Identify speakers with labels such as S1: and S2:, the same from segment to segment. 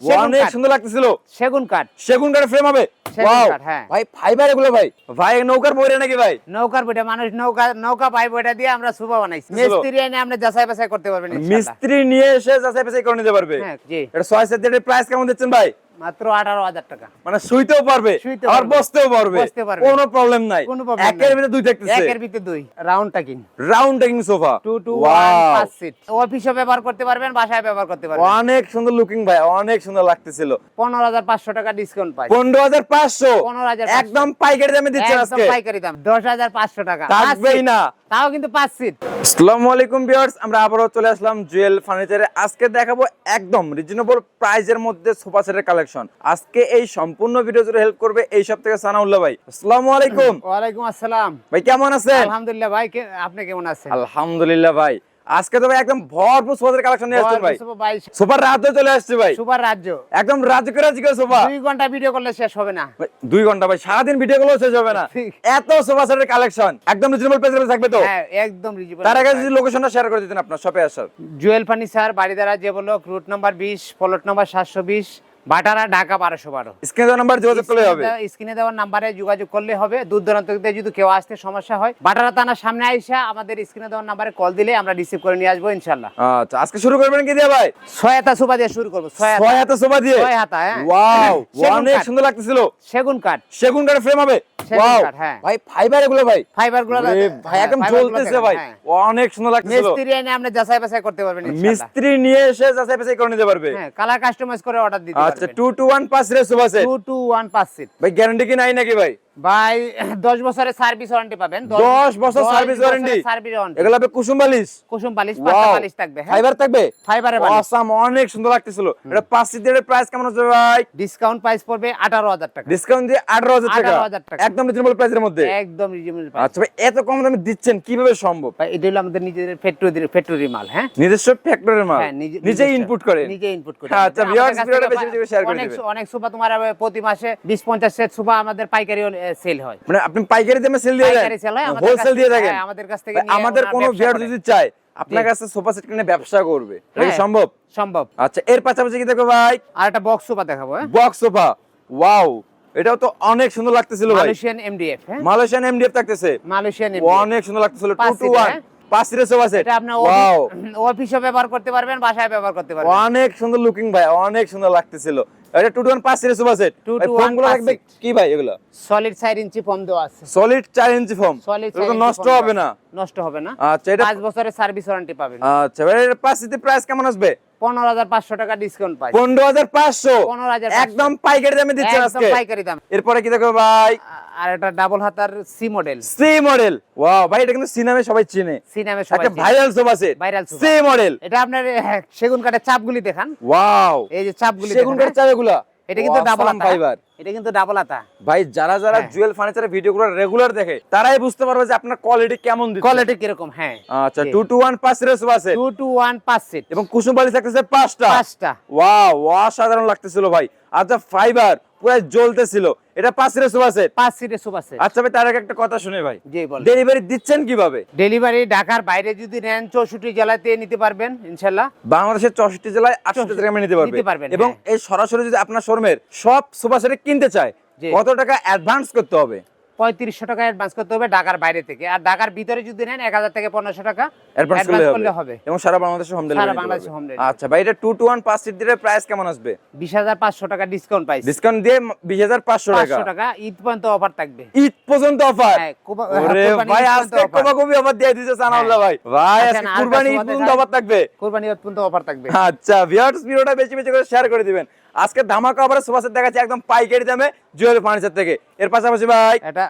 S1: অনেক
S2: কাঠ।
S1: সুন্দর লাগতেছিল।
S2: সেগুন কাঠ।
S1: সেগুন কাঠের ফ্রেম হবে।
S2: কাঠ, হ্যাঁ।
S1: ভাই ফাইবার এগুলো ভাই। ভাই নৌকার বইরে নাকি ভাই?
S2: নৌকার বইটা মানুষ নৌকা নৌকা পাইপ এটা দিয়ে আমরা সুবা বানাইছি। মিস্ত্রি এনে আমরা যাচাই বাছাই করতে পারবেন।
S1: মিস্ত্রি নিয়ে এসে যাচাই বাছাই করে নিতে পারবে।
S2: হ্যাঁ জি।
S1: এটা ছয় সেট প্রাইস কেমন দিচ্ছেন ভাই?
S2: মাত্র টাকা।
S1: মানে শুইতেও পারবে আর বসতেও পারবে। কোনো প্রবলেম নাই। একের ভিতরে দুই থাকতেছে
S2: একের ভিতরে দুই। Round taking
S1: round taking sofa
S2: two two one পাঁচ সিট অফিসে ব্যবহার করতে পারবেন বাসায় ব্যবহার করতে পারবেন।
S1: অনেক সুন্দর লুকিং ভাই অনেক সুন্দর লাগতেছিল।
S2: পনেরো হাজার পাঁচশো টাকা ডিসকাউন্ট পাই।
S1: পনেরো হাজার পাঁচশো?
S2: 15,500
S1: একদম পাইকারি দামে দিচ্ছেন
S2: একদম পাইকারি দাম। দশ হাজার পাঁচশো টাকা।
S1: থাকবেই না।
S2: তাও কিন্তু পাঁচ সিট
S1: আসসালামু আলাইকুম ভিউয়ার্স আমরা আবারও চলে আসলাম জুয়েল ফার্নিচারে। আজকে দেখাবো একদম রিজনেবল প্রাইজের মধ্যে সোফা সেটের কালেকশন আজকে এই সম্পূর্ণ ভিডিও জুড়ে হেল্প করবে এই সব থেকে সানাউল্লাহ ভাই। আসসালামু আলাইকুম।
S2: ওয়ালাইকুম আসসালাম।
S1: ভাই কেমন আছেন?
S2: আলহামদুলিল্লাহ ভাই কে- আপনি কেমন আছেন?
S1: আলহামদুলিল্লাহ ভাই আজকে তো ভাই একদম ভরপুর সোফা সেটের কালেকশন নিয়ে আসছেন ভাই। সোফার রাত হয়ে চলে আসছে ভাই।
S2: সুপার রাজ্য।
S1: একদম রাজকে রাজকে সোফা।
S2: দুই ঘণ্টা ভিডিও করলে শেষ হবে না।
S1: দুই ঘণ্টা ভাই সারাদিন ভিডিও গুলো শেষ হবে না। এত সোফা সেটের কালেকশন একদম রিজনেবল প্রাইসে থাকবে তো?
S2: হ্যাঁ একদম রিজনেবল
S1: তার আগে যদি লোকেশনটা শেয়ার করে দিতেন আপনার শপে আসার
S2: জুয়েল ফার্নিচার বাড়িদারা যে বলো রুট নাম্বার বিশ প্লট নাম্বার সাতশো বিশ বাটারা ঢাকা বারোশো বারো।
S1: স্ক্রিনে দেওয়া নাম্বার যোগাযোগ করলে হবে।
S2: স্ক্রিনে দেওয়ার নাম্বারে যোগাযোগ করলে হবে। দূর দূরান্ত থেকে যদি কেউ আসতে সমস্যা হয় বাটারা থানার সামনে আইসা আমাদের স্ক্রিনে দেওয়ার নাম্বারে কল দিলে আমরা রিসিভ করে নিয়ে আসব ইনশাল্লাহ
S1: আচ্ছা আজকে শুরু করবেন কি দিয়ে ভাই?
S2: সহায়তা সুবা দিয়ে শুরু করব
S1: হাতে সোফা দিয়ে?
S2: হাতা, হ্যাঁ।
S1: ওয়াও অনেক সুন্দর লাগতেছিল।
S2: সেগুন কাঠ।
S1: সেগুন কাঠ ফ্রেম হবে। ওয়াও
S2: কাঠ, হ্যাঁ।
S1: ভাই ফাইবার এগুলো ভাই। ফাইবারগুলো ভাই একদম জ্বলতেছে ভাই। অনেক সুন্দর লাগতেছিল।
S2: মিস্ত্রি এনে আপনি যাচাই বাছাই করতে পারবেন।
S1: মিস্ত্রি নিয়ে এসে যাচাই বাছাই করে নিতে পারবে।
S2: হ্যাঁ কালার কাস্টমাইজ করে অর্ডার দিতে
S1: আচ্ছা টু সোফা
S2: টু সিট
S1: ভাই গ্যারান্টি কি নাই নাকি ভাই?
S2: ভাই দশ বছরের সার্ভিস ওয়ারেন্টি পাবেন।
S1: দশ বছর সার্ভিস ওয়ারেন্টি
S2: সার্ভিস ওয়ারেন্টি
S1: এগুলো হবে কুসুম বালিশ।
S2: কুসুম বালিশ পাতা বালিশ থাকবে হ্যাঁ?
S1: ফাইবার থাকবে?
S2: ফাইবারে বালিশ
S1: অসাম অনেক সুন্দর লাগতেছিল। এটা পাঁচ সিটের প্রাইস কেমন হচ্ছে ভাই?
S2: ডিসকাউন্ট প্রাইস পড়বে আঠারো হাজার টাকা।
S1: ডিসকাউন্ট দিয়ে আঠারো হাজার টাকা।
S2: 18,000 টাকা।
S1: একদম রিজনেবল প্রাইসের মধ্যে।
S2: একদম রিজনেবল প্রাইস
S1: আচ্ছা ভাই এত কম দামে দিচ্ছেন কীভাবে সম্ভব?
S2: ভাই এটা হলো আমাদের নিজেদের ফ্যাক্টরি ফ্যাক্টরি মাল হ্যাঁ?
S1: নিজস্ব ফ্যাক্টরি মাল।
S2: হ্যাঁ, নিজে-
S1: ইনপুট করে
S2: নিজে ইনপুট করে
S1: আচ্ছা,
S2: কাছ
S1: ভিডিওটা বেশি বেশি share করে
S2: অনেক
S1: দিবেন।
S2: অনেক অনেক সুপা তোমার প্রতি মাসে বিশ পঞ্চাশ সেট সুপা আমাদের পাইকারি সেল হয়।
S1: মানে আপনি পাইকারি দামে সেল দিয়ে
S2: পাইকারি sell হয়,
S1: হোলসেল দিয়ে থাকেন?
S2: হ্যাঁ, আমাদের কাছ থেকে
S1: আমাদের কোনো ভিউয়ার যদি চায় আপনার কাছে সোফা সেট কিনে ব্যবসা করবে। এটা কি
S2: হ্যাঁ।
S1: সম্ভব?
S2: সম্ভব।
S1: আচ্ছা এর পাশাপাশি কি দেখো ভাই?
S2: আর একটা বক্স সুপা দেখাবো হ্যাঁ?
S1: বক্স সোফা ওয়াও এটাও তো অনেক সুন্দর লাগতেছিল ভাই।
S2: মালয়েশিয়ান এমডিএফ হ্যাঁ?
S1: মালয়েশিয়ান এমডিএফ থাকতেছে।
S2: মালয়েশিয়ান
S1: অনেক সুন্দর লাগতেছিল।
S2: পাঁচ
S1: টু টু
S2: seat, হ্যাঁ?
S1: পাঁচ সিটের সোফা সেট
S2: এটা আপনার
S1: ওয়াও
S2: অফিসে ব্যবহার করতে পারবেন বাসায় ব্যবহার করতে পারবেন।
S1: অনেক সুন্দর লুকিং ভাই অনেক সুন্দর লাগতেছিল। এটা টু টু ওয়ান পাঁচ সিটের সোফা সেট ফোমগুলো কি ভাই এগুলো?
S2: সলিড চার ইঞ্চি ফর্ম দেওয়া আছে।
S1: সলিড চার ইঞ্চি ফোম
S2: সলিড
S1: এটা নষ্ট হবে না।
S2: নষ্ট হবে না।
S1: আচ্ছা এটা
S2: পাঁচ বছরের সার্ভিস ওয়ারেন্টি পাবেন।
S1: আচ্ছা এর সিটের প্রাইস কেমন আসবে?
S2: পনেরো হাজার পাঁচশো টাকা ডিসকাউন্ট পাই।
S1: পনেরো হাজার পাঁচশো?
S2: 15,500
S1: একদম পাইকারি দামে দিচ্ছেন
S2: একদম পাইকারি দাম।
S1: এরপরে কি দেখো ভাই?
S2: আর এটা ডাবল হাতার C model
S1: C model wow ভাই এটা কিন্তু সি নামে সবাই চিনে।
S2: সি নামে সবাই
S1: একটা। Viral sofa set
S2: Viral sofa।
S1: C model
S2: এটা আপনার হ্যাঁ, সেগুন কাঠের চাপগুলি দেখান।
S1: ওয়াও
S2: এই যে চাপগুলি
S1: সেগুন কাঠের চাবে এগুলা?
S2: এটা কিন্তু ডাবল
S1: ফাইবার
S2: এটা কিন্তু ডাবল হাতা
S1: ভাই যারা যারা। জুয়েল ফার্নিচারের ভিডিওগুলো রেগুলার দেখে তারাই বুঝতে পারবে যে আপনার কোয়ালিটি কেমন দিচ্ছে।
S2: কোয়ালিটি কীরকম হ্যাঁ।
S1: আচ্ছা টু টু ওয়ান পাঁচ সিটের sofa set
S2: two two one পাঁচ সিট
S1: এবং কুসুম বালি থাকতেছে পাঁচটা।
S2: পাঁচটা।
S1: ওয়াও অসাধারণ লাগতেছিল ভাই। আচ্ছা ফাইবার পুরো জ্বলতেছিল। এটা পাঁচ সিটের সোফা সেট
S2: পাঁচ সিটের সুপার সেট
S1: আচ্ছা ভাই তার আগে একটা কথা শুনে ভাই।
S2: জি বল
S1: ডেলিভারি দিচ্ছেন কীভাবে?
S2: ডেলিভারি ঢাকার বাইরে যদি নেন চৌষট্টি জেলাতে নিতে পারবেন ইনশাল্লাহ।
S1: বাংলাদেশের চৌষট্টি জেলায় আটষট্টি
S2: চৌষট্টি
S1: টাকা নিতে
S2: পারবেন,
S1: এবং
S2: হ্যাঁ।
S1: এই সরাসরি যদি আপনার শোরুমের সব সোফা সেট কিনতে চায় কত টাকা অ্যাডভান্স করতে হবে?
S2: পঁয়ত্রিশশো টাকা অ্যাডভান্স করতে হবে ঢাকার বাইরে থেকে। আর ঢাকার ভিতরে যদি নেন এক হাজার থেকে পনেরোশো টাকা
S1: অ্যাডভান্স করলে হবে। এবং সারা বাংলাদেশে হোম ডেলিভারি
S2: বাংলাদেশে।
S1: আচ্ছা ভাই এটা টু টু ওয়ান পাঁচ সিট দিলে প্রাইস কেমন আসবে?
S2: বিশ হাজার পাঁচশো টাকা ডিসকাউন্ট পাইছি
S1: ডিসকাউন্ট দিয়ে বিশ হাজার পাঁচশো টাকা।
S2: টাকা ঈদ পর্যন্ত অফার থাকবে।
S1: ঈদ পর্যন্ত অফার
S2: হ্যাঁ, কুরবানি
S1: ভাই আজকে
S2: offer।
S1: কবা কবি অফার দিয়ে সানাউল্লাহ ভাই। ভাই
S2: আচ্ছা,
S1: আজকে কুরবানি ঈদ পর্যন্ত অফার থাকবে।
S2: কোরবানি ঈদ পর্যন্ত অফার থাকবে।
S1: আচ্ছা ভিউয়ার্স ভিডিওটা বেশি বেশি করে শেয়ার করে দিবেন। আজকে ধামাকা আবার সোফা সেট দেখাচ্ছি একদম পাইকারি দামে জুয়েল ফার্নিচার থেকে। এর পাশাপাশি ভাই
S2: এটা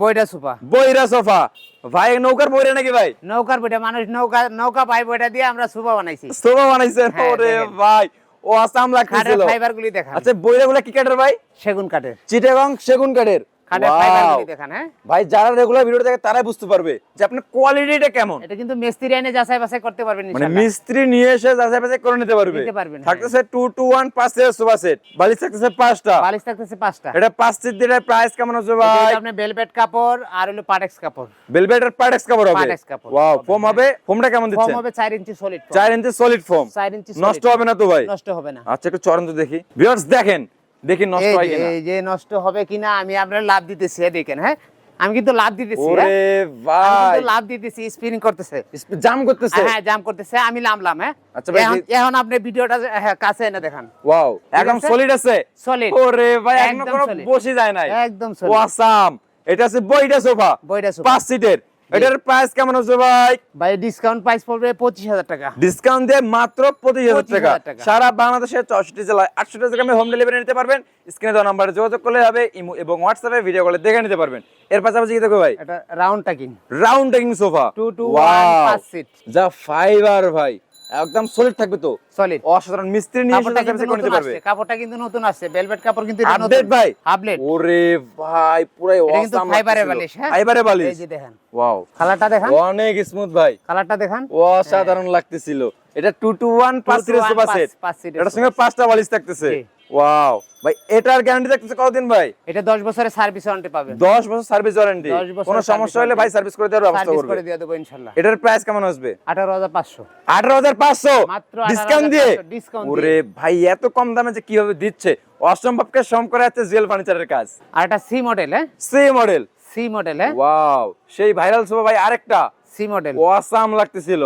S2: বইটা সোফা।
S1: বইরা সোফা। ভাই নৌকার বইরা নাকি ভাই?
S2: নৌকার বইটা মানুষ নৌকা নৌকা পাই বইটা দিয়ে আমরা সোফা বানাইছি।
S1: সোফা বানাইছেন?
S2: হ্যাঁ,
S1: ওরে ভাই ও আসাম
S2: কাঠের
S1: লাগতেছিল
S2: ফাইবার গুলি দেখা
S1: আচ্ছা বইরা গুলা কি কাঠের ভাই?
S2: সেগুন কাঠের।
S1: চিটাগং সেগুন কাঠের।
S2: ফাইবার গুলি হ্যাঁ?
S1: ভাই যারা রেগুলার ভিডিও দেখে তারাই বুঝতে পারবে যে আপনার কোয়ালিটিটা কেমন।
S2: এটা কিন্তু মিস্ত্রি এনে যাচাই বাছাই করতে পারবেন
S1: মানে মিস্ত্রি নিয়ে এসে যাচাই বাছাই করে নিতে পারবে।
S2: নিতে পারবেন, হ্যাঁ।
S1: থাকতেছে টু টু ওয়ান পাঁচ সোফা সেট বালিশ থাকতেছে পাঁচটা।
S2: বালিশ থাকতেছে পাঁচটা।
S1: এটা পাঁচ সিট দিয়ে প্রাইস কেমন হচ্ছে ভাই?
S2: হলো আপনার বেলভেট কাপড় আর হলো পাটেক্স কাপড়।
S1: বেলভেট আর কাপড় হবে?
S2: Partex কাপড়।
S1: ওয়াও ফোম হবে? ফোমটা কেমন
S2: হবে 4 ইঞ্চি সলিড
S1: চার ইঞ্চি সলিড ফোম
S2: 4 ইঞ্চি
S1: নষ্ট হবে না তো ভাই?
S2: নষ্ট হবে না।
S1: আচ্ছা একটু চরণ তো দেখি। ভিউয়ার্স দেখেন দেখি নষ্ট হয় কিনা।
S2: এই যে নষ্ট হবে কিনা আমি আপনার লাভ দিতেছি দেখেন হ্যাঁ? আমি কিন্তু লাভ দিতেছি
S1: ওরে
S2: হ্যাঁ? আমি
S1: ভাই।
S2: লাভ দিতেছি স্পিনিং করতেছে।
S1: জাম করতেছে?
S2: হ্যাঁ জাম করতেছে আমি নামলাম হ্যাঁ?
S1: আচ্ছা ভাই,
S2: এখন আপনি ভিডিওটা হ্যাঁ, কাছে এনে দেখান।
S1: ওয়াও একদম সলিড আছে?
S2: সলিড
S1: ওরে ভাই একদম। বসে যায় নাই।
S2: একদম solid।
S1: ওয়াসাম এটা আছে বইটা সোফা।
S2: বইটা সোফা।
S1: পাঁচ সিটের এটার প্রাইস কেমন ভাই?
S2: ভাই ডিসকাউন্ট প্রাইস পড়বে পঁচিশ হাজার টাকা।
S1: ডিসকাউন্ট দিয়ে মাত্র পঁচিশ হাজার
S2: 25,000
S1: টাকা। সারা বাংলাদেশের চৌষট্টি জেলায় আটশো টাকা হোম ডেলিভারি নিতে পারবেন। স্ক্রিনে দেওয়া নাম্বারে যোগাযোগ করলে হবে ইমো এবং হোয়াটসঅ্যাপে ভিডিও কলে দেখে নিতে পারবেন। এর পাশাপাশি কি দেখো ভাই?
S2: এটা round taking
S1: round taking sofa
S2: two two one পাঁচ সিট
S1: যা ফাইবার ভাই। একদম সলিড থাকবে তো।
S2: সলিড
S1: অসাধারণ মিস্ত্রি নিয়ে এসে
S2: কাজ
S1: যাচাই
S2: কিন্তু
S1: করে নিতে পারবে।
S2: কাপড়টা কিন্তু নতুন আছে ভেলভেট কাপড় কিন্তু
S1: আপডেট ভাই।
S2: আপডেট
S1: ওরে ভাই পুরাই
S2: এটা কিন্তু
S1: ফাইবারে
S2: বালিশ হ্যাঁ?
S1: ফাইবারের বালিশ।
S2: এই যে দেখেন।
S1: ওয়াও
S2: কালারটা দেখেন।
S1: অনেক স্মুথ ভাই।
S2: কালারটা দেখেন।
S1: অসাধারণ লাগতেছিল। এটা টু টু ওয়ান পাঁচ সোফা
S2: পাঁচ-
S1: এটার সঙ্গে পাঁচটা বালিশ থাকতেছে। ওয়াও ভাই এটার গ্যারান্টি কতদিন ভাই?
S2: এটা 10 বছরের সার্ভিস ওয়ারেন্টি পাবেন
S1: দশ বছর সার্ভিস ওয়ারেন্টি কোনো সমস্যা হলে ভাই সার্ভিস করে দেওয়ার ব্যবস্থা করবে।
S2: করে দিয়ে দেবো ইনশাআল্লাহ
S1: এটার প্রাইস কেমন আসবে?
S2: 18500
S1: আঠারো হাজার পাঁচশো?
S2: মাত্র
S1: ডিসকাউন্ট দিয়ে?
S2: 18,500
S1: ওরে ভাই এত কম দামে যে কীভাবে দিচ্ছে? অসম্ভবকে সম করে যাচ্ছে জুয়েল ফার্নিচারের কাজ।
S2: আর এটা সি মডেল হ্যাঁ?
S1: সে মডেল
S2: সি মডেল হ্যাঁ?
S1: ওয়াও সেই ভাইরাল সোফা ভাই আরেকটা।
S2: সি মডেল
S1: ওয়াসাম লাগতেছিল।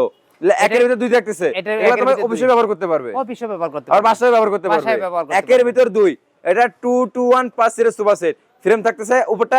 S1: একের ভিতর দুই থাকতেছে।
S2: একের
S1: তুমি অফিসে ব্যবহার করতে পারবে।
S2: অফিসে ব্যবহার করতে
S1: আর বাসায় ব্যবহার করতে পারবে। একের ভিতর দুই। এটা টু টু ওয়ান পাঁচ সিটের সোফা সেট ফ্রেম থাকতেছে উপরটা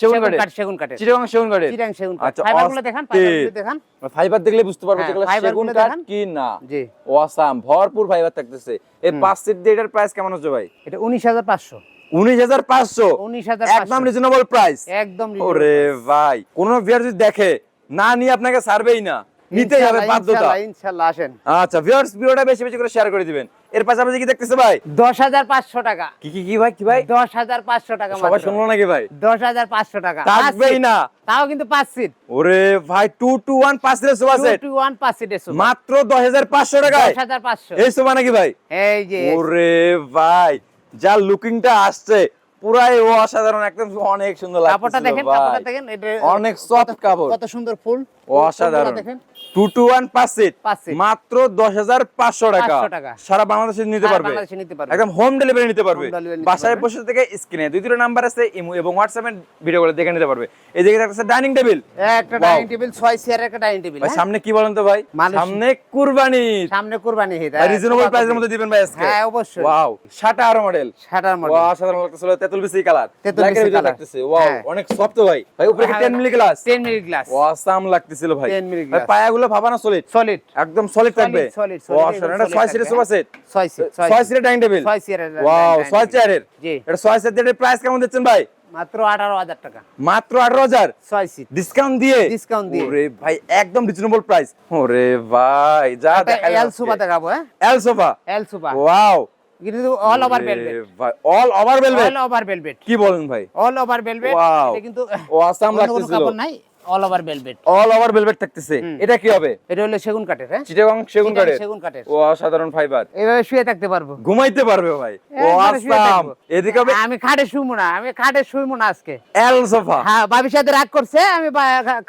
S1: সেগুন
S2: কাঠ সেগুন কাঠের।
S1: চিটাগাং সেগুন কাঠের।
S2: চিটাং সেগুন কাঠ। ফাইবারগুলো দেখান
S1: অস্থির।
S2: ফাইবারগুলো দেখান
S1: ফাইবার দেখলে বুঝতে পারবে
S2: হ্যাঁ,
S1: সেগুন কাঠ কি না।
S2: জি।
S1: ওয়াসাম ভরপুর ফাইবার থাকতেছে। এই পাঁচ সিট দিয়ে এটার প্রাইস কেমন হচ্ছে ভাই?
S2: এটা 19500
S1: উনিশ হাজার পাঁচশো?
S2: 19500
S1: একদম রিজনেবল প্রাইস
S2: একদম
S1: ওরে ভাই কোন ভিউয়ার যদি দেখে না নিয়ে আপনাকে সার্ভেই না। নিতেই হবে বাধ্যতা।
S2: ইনশাআল্লাহ, আসেন।
S1: আচ্ছা ভিউয়ার্স ভিডিওটা বেশি বেশি করে শেয়ার করে দিবেন। এর পাশাপাশি কি দেখতেছে ভাই?
S2: 10500 টাকা।
S1: কি কি কি ভাই কি ভাই?
S2: 10500 টাকা
S1: সবাই শুনলো নাকি ভাই?
S2: 10500 টাকা।
S1: থাকবেই না।
S2: তাও কিন্তু 5 সিট
S1: ওরে ভাই টু টু ওয়ান পাঁচ সিটের সোফা সেট
S2: 2 1 5 সিটের সোফা
S1: মাত্র দশ হাজার পাঁচশো টাকায়।
S2: 10500
S1: এই সোফা নাকি ভাই?
S2: এই যে
S1: ওরে ভাই যা লুকিংটা আসছে পুরাই ও অসাধারণ একদম অনেক সুন্দর
S2: কাপড়টা দেখেন কাপড়টা দেখেন এটা
S1: অনেক সফট কাপড়।
S2: কত সুন্দর ফুল।
S1: অসাধারণ।
S2: দেখেন।
S1: টু টু ওয়ান পাঁচ সিট মাত্র দশ হাজার পাঁচশো টাকা। সারা বাংলাদেশে নিতে পারবে।
S2: বাংলাদেশে নিতে পারবে।
S1: একদম হোম ডেলিভারি নিতে পারবে।
S2: Home delivery নিতে
S1: বাসায় বসে থেকে স্ক্রিনে দুই দুটো নাম্বার আছে ইমো এবং হোয়াটসঅ্যাপে ভিডিও করে দেখে নিতে পারবে। এদিকে থাকছে ডাইনিং টেবিল
S2: একটা ডাইনিং টেবিল 6 চেয়ারের একটা ডাইনিং টেবিল
S1: সামনে কি বলেন তো ভাই? সামনে কুরবানি।
S2: সামনে কুরবানি
S1: রিজনেবল প্রাইসের মধ্যে দিবেন ভাই আজকে।
S2: হ্যাঁ, অবশ্যই।
S1: ওয়াও সাটা মডেল
S2: শাটার মডেল
S1: ওয়াও অসাধারণ লাগতেছিল তেতুল বিসি কালার
S2: তেঁতুল বিসি
S1: ভিতরে লাগতেছে ওয়াও
S2: হ্যাঁ।
S1: অনেক সফট ভাই। ভাই উপরে কি 10 milli glass
S2: 10 minute glass
S1: awesome লাগতেছিল ভাই।
S2: 10 মিলি
S1: ভাই
S2: glass।
S1: পায়াগুলো ভাবানা সলিড
S2: সলিড
S1: একদম সলিড থাকবে?
S2: solid,
S1: ওয়াও এটা
S2: solid
S1: 6 সিটের সোফা সেট
S2: 6 সিট
S1: 6 সিটের ডাইনিং টেবিল
S2: ছয় চেয়ারের
S1: ওয়াও
S2: dining
S1: 6
S2: table।
S1: চেয়ারের
S2: জি।
S1: এটা 6 সিটের প্রাইস কেমন দিচ্ছেন ভাই?
S2: মাত্র 18000 টাকা।
S1: মাত্র 18000
S2: 6 সিট
S1: ডিসকাউন্ট দিয়ে?
S2: Discount দিয়ে।
S1: ওরে ভাই একদম রিজনেবল প্রাইস ওরে ভাই যা দেখা
S2: এল সোফা দেখাবো হ্যাঁ?
S1: L sofa
S2: L sofa
S1: wow
S2: কিন্তু অল ওভার ভেলভেট
S1: ভাই all over velvet
S2: all over velvet
S1: কি বলেন ভাই?
S2: অল ওভার ভেলভেট এটা কিন্তু
S1: ও আসাম
S2: অন্য কোনো
S1: লাগতেছিল
S2: কাপড় নাই? All over velvet
S1: all over velvet থাকতেছে। এটা কি হবে?
S2: এটা হলো সেগুন কাঠের হ্যাঁ?
S1: চিটাগং সেগুন কাঠের।
S2: সেগুন কাঠের।
S1: ও অসাধারণ ফাইবার
S2: এইভাবে শুয়ে থাকতে পারব।
S1: ঘুমাইতে পারবে ভাই। ও আসাম। এদিকে হবে
S2: আমি খাটে শুইবো না আমি খাটে শুইবো না আজকে।
S1: L sofa.
S2: হ্যাঁ বাবির সাথে রাগ করছে আমি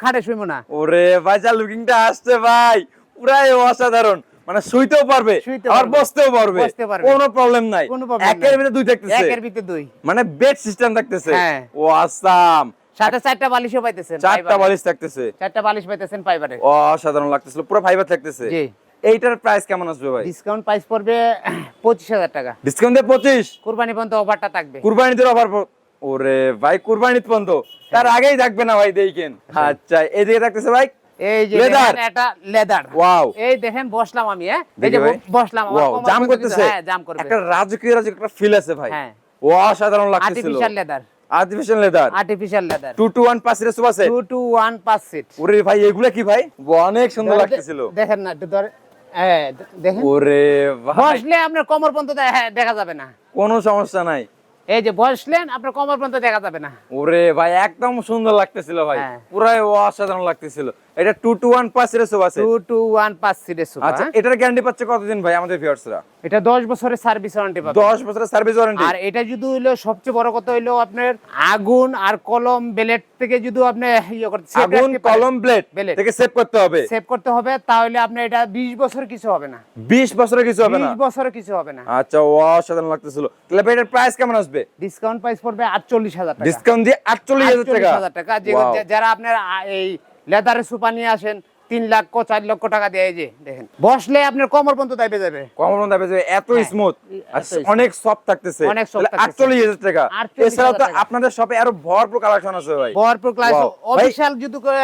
S2: খাটে শুইবো না।
S1: ওরে ভাই যা লুকিংটা আসছে ভাই। পুরাই অসাধারণ। মানে শুইতেও পারবে আর বসতেও পারবে। কোনো প্রবলেম নাই। একের ভিতরে দুই থাকতেছে।
S2: একের ভিতরে দুই।
S1: মানে বেড সিস্টেম থাকতেছে।
S2: হ্যাঁ।
S1: ও আসাম।
S2: সাথে চারটা বালিশও পাইতেছেন
S1: চারটা বালিশ থাকতেছে।
S2: চারটা বালিশ পাইতেছেন ফাইবারে
S1: অসাধারণ লাগতেছিল পুরো ফাইবার থাকতেছে।
S2: জি।
S1: এইটার প্রাইস কেমন আসবে ভাই?
S2: ডিসকাউন্ট প্রাইস পড়বে পঁচিশ হাজার টাকা।
S1: ডিসকাউন্ট দিয়ে পঁচিশ?
S2: কুরবানি পর্যন্ত অফারটা থাকবে।
S1: কুরবানিতে অফার ওরে ভাই কুরবানিত পর্যন্ত। তার আগেই থাকবে না ভাই দেখেন। আচ্ছা এদিকে থাকতেছে ভাই?
S2: এই যে এটা লেদার
S1: ওয়াও
S2: এই দেখেন বসলাম আমি হ্যাঁ? এই যে বসলাম
S1: জাম করতেছে।
S2: হ্যাঁ জাম করবে।
S1: একটা রাজকীয় রাজকীয় একটা ফিল আছে ভাই।
S2: হ্যাঁ।
S1: ও অসাধারণ লাগতেছিল।
S2: Artificial leather
S1: artificial leather
S2: artificial leather
S1: 2 two 1 পাঁচ রেসু আছে?
S2: 2 টু 1 পাস সিট
S1: ওরে ভাই এগুলা কি ভাই? অনেক সুন্দর লাগতেছিল।
S2: দেখেন না একটু ধরে হ্যাঁ দেখেন।
S1: ওরে ভাই।
S2: বসলে আপনার কোমর পর্যন্ত হ্যাঁ, দেখা যাবে না।
S1: কোনো সমস্যা নাই।
S2: এই যে বসলেন আপনার কমর পর্যন্ত দেখা যাবে না।
S1: ওরে ভাই একদম সুন্দর লাগতেছিল ভাই।
S2: হ্যাঁ।
S1: পুরাই অসাধারণ লাগতেছিল। এটা টু টু ওয়ান পাঁচ এর sofa set
S2: two two one পাঁচ
S1: আচ্ছা এটার গ্যারান্টি পাচ্ছে কতদিন ভাই আমাদের ভিউয়ার্সরা
S2: এটা দশ বছরের সার্ভিস ওয়ারেন্টি পাবে।
S1: দশ বছরের সার্ভিস ওয়ারেন্টি
S2: আর এটা যদি হইল সবচেয়ে বড় কথা হইল আপনার আগুন আর কলম বেলেট থেকে যদি আপনি ইয়ে করতে
S1: আগুন কলম ব্লেড থেকে সেভ করতে হবে।
S2: সেভ করতে হবে তাহলে আপনি এটা 20 বছর কিছু হবে না।
S1: বিশ বছরের কিছু হবে না?
S2: 20 বছরে কিছু হবে না।
S1: আচ্ছা অসাধারণ লাগতেছিল। তাহলে এটার প্রাইস কেমন আসবে?
S2: ডিসকাউন্ট প্রাইস পড়বে 48000 টাকা।
S1: ডিসকাউন্ট দিয়ে আটচল্লিশ হাজার টাকা।
S2: 48000 টাকা। যারা আপনার এই লেদারের সুপা নিয়ে আসেন তিন লক্ষ চার লক্ষ টাকা দিয়ে যে দেখেন। বসলে আপনার কোমর পর্যন্ত দাইবে যাবে।
S1: কমর পর্যন্ত হবে যাবে এত
S2: হ্যাঁ,
S1: স্মুথ অনেক সফট থাকতেছে।
S2: অনেক সফট
S1: আটচল্লিশ হাজার টাকা।
S2: 48,000
S1: এছাড়াও তো আপনাদের শপে আরও ভরপুর কালেকশন আছে ভাই।
S2: ভরপুর
S1: Wow.
S2: অফিশিয়াল যদি করে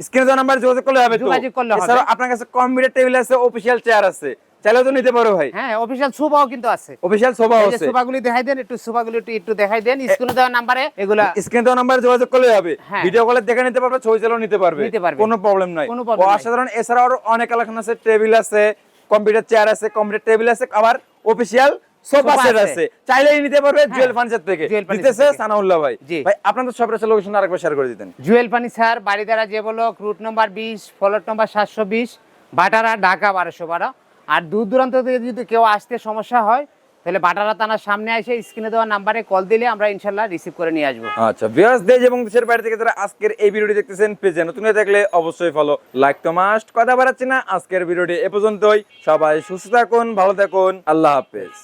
S1: স্ক্রিনে নাম্বার যোগাযোগ করলে হবে তো।
S2: যোগাযোগ করলে হবে।
S1: আপনার কাছে কম্পিউটার টেবিল আছে অফিসিয়াল চেয়ার আছে। চাইলেও তো নিতে পারো ভাই।
S2: হ্যাঁ অফিশিয়াল সোফাও কিন্তু আছে।
S1: অফিসিয়াল সোফা আছে।
S2: সোফাগুলি দেখাই দেন একটু সোফাগুলি একটু একটু দেখাই দেন স্ক্রিনে দেওয়া নাম্বারে এগুলা
S1: স্ক্রিনে দেওয়া নাম্বার যোগাযোগ করলে হবে।
S2: হ্যাঁ।
S1: ভিডিও কলে দেখে নিতে পারবে ছবি চালাও নিতে পারবে।
S2: নিতে পারবে।
S1: কোনো প্রবলেম নাই। অসাধারণ আরও অনেক কালেকশন আছে টেবিল আছে কম্পিউটার চেয়ার আছে কম্পিউটার টেবিল আছে আবার অফিসিয়াল সোফা সেট
S2: আছে।
S1: চাইলেই নিতে পারবে
S2: হ্যাঁ।
S1: জুয়েল ফার্নিচার থেকে।
S2: ফার্নিচার
S1: দিতেছে। সানাউল্লাহ ভাই। ভাই আপনাদের সবের লোকেশন আরেকবার শেয়ার করে দিতেন।
S2: জুয়েল স্যার বাড়িদারা যে বলো রুট নম্বর বিশ ফলট নম্বর সাতশো বিশ বাটারা ঢাকা বারোশো বারো। আর দূর দূরান্ত থেকে যদি কেউ আসতে সমস্যা হয়, তাহলে বাটারা থানার সামনে এসে স্ক্রিনে দেওয়া নাম্বারে কল দিলে আমরা ইনশাল্লাহ রিসিভ করে নিয়ে আসব।
S1: আচ্ছা বিয়াস দেশ এবং দেশের বাইরে থেকে যারা আজকের এই ভিডিওটি দেখতেছেন পেজে নতুন হয়ে থাকলে অবশ্যই ফলো লাইক তো মাস্ট কথা বাড়াচ্ছি না, আজকের ভিডিওটি এ পর্যন্তই। সবাই সুস্থ থাকুন, ভালো থাকুন, আল্লাহ হাফেজ।